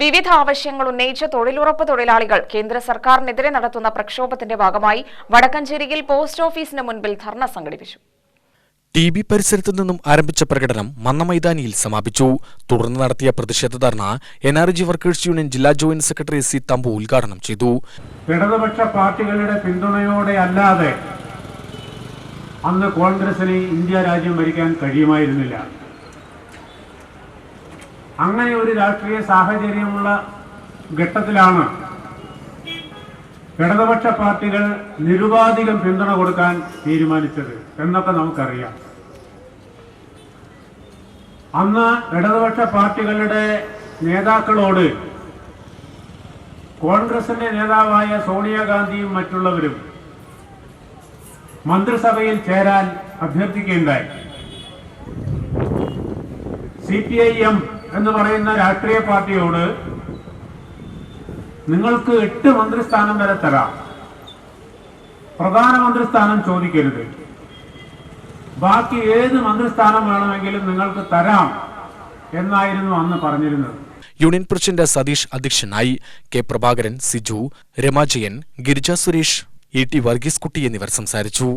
വിവിധ ആവശ്യങ്ങൾ ഉന്നയിച്ച തൊഴിലുറപ്പ് തൊഴിലാളികൾ കേന്ദ്ര സർക്കാരിനെതിരെ നടത്തുന്ന പ്രക്ഷോഭത്തിന്റെ ഭാഗമായി വടക്കഞ്ചേരിയിൽ പോസ്റ്റ് ഓഫീസിന് മുൻപിൽ ധർണ സംഘടിപ്പിച്ചു. ടി ബി പരിസരത്തു നിന്നും ആരംഭിച്ച പ്രകടനം മന്നമൈതാനിയിൽ സമാപിച്ചു. തുടർന്ന് നടത്തിയ പ്രതിഷേധ dharna N R G workers union ജില്ലാ ജോയിന്റ് സെക്രട്ടറി സി തമ്പു ഉദ്ഘാടനം ചെയ്തു. ഇടതുപക്ഷ പാർട്ടികളുടെ പിന്തുണയോടെ അല്ലാതെ അന്ന് കോൺഗ്രസിന് ഇന്ത്യ രാജ്യം ഭരിക്കാൻ കഴിയുമായിരുന്നില്ല. അങ്ങനെ ഒരു രാഷ്ട്രീയ സാഹചര്യമുള്ള ഘട്ടത്തിലാണ് ഇടതുപക്ഷ പാർട്ടികൾ നിരുപാധികം പിന്തുണ കൊടുക്കാൻ തീരുമാനിച്ചത് എന്നൊക്കെ നമുക്കറിയാം. അന്ന് ഇടതുപക്ഷ പാർട്ടികളുടെ നേതാക്കളോട് കോൺഗ്രസിന്റെ നേതാവായ സോണിയാഗാന്ധിയും മറ്റുള്ളവരും മന്ത്രിസഭയിൽ ചേരാൻ അഭ്യർത്ഥിക്കുകയുണ്ടായി. സി പി ഐ എം എന്ന് പറയുന്ന രാഷ്ട്രീയ പാർട്ടിയോട് നിങ്ങൾക്ക് എട്ട് മന്ത്രിസ്ഥാനം വരെ തരാം. പ്രധാനമന്ത്രി സ്ഥാനം ചോദിക്കരുത്. ബാക്കി ഏത് മന്ത്രിസ്ഥാനം വേണമെങ്കിലും നിങ്ങൾക്ക് തരാം എന്നായിരുന്നു അന്ന് പറഞ്ഞിരുന്നത്. യൂണിയൻ പ്രസിഡന്റ് സതീഷ് അധ്യക്ഷനായി K Prabhakaran Siju Ramajayan Girija Suresh E T Varghese Kutty എന്നിവർ സംസാരിച്ചു.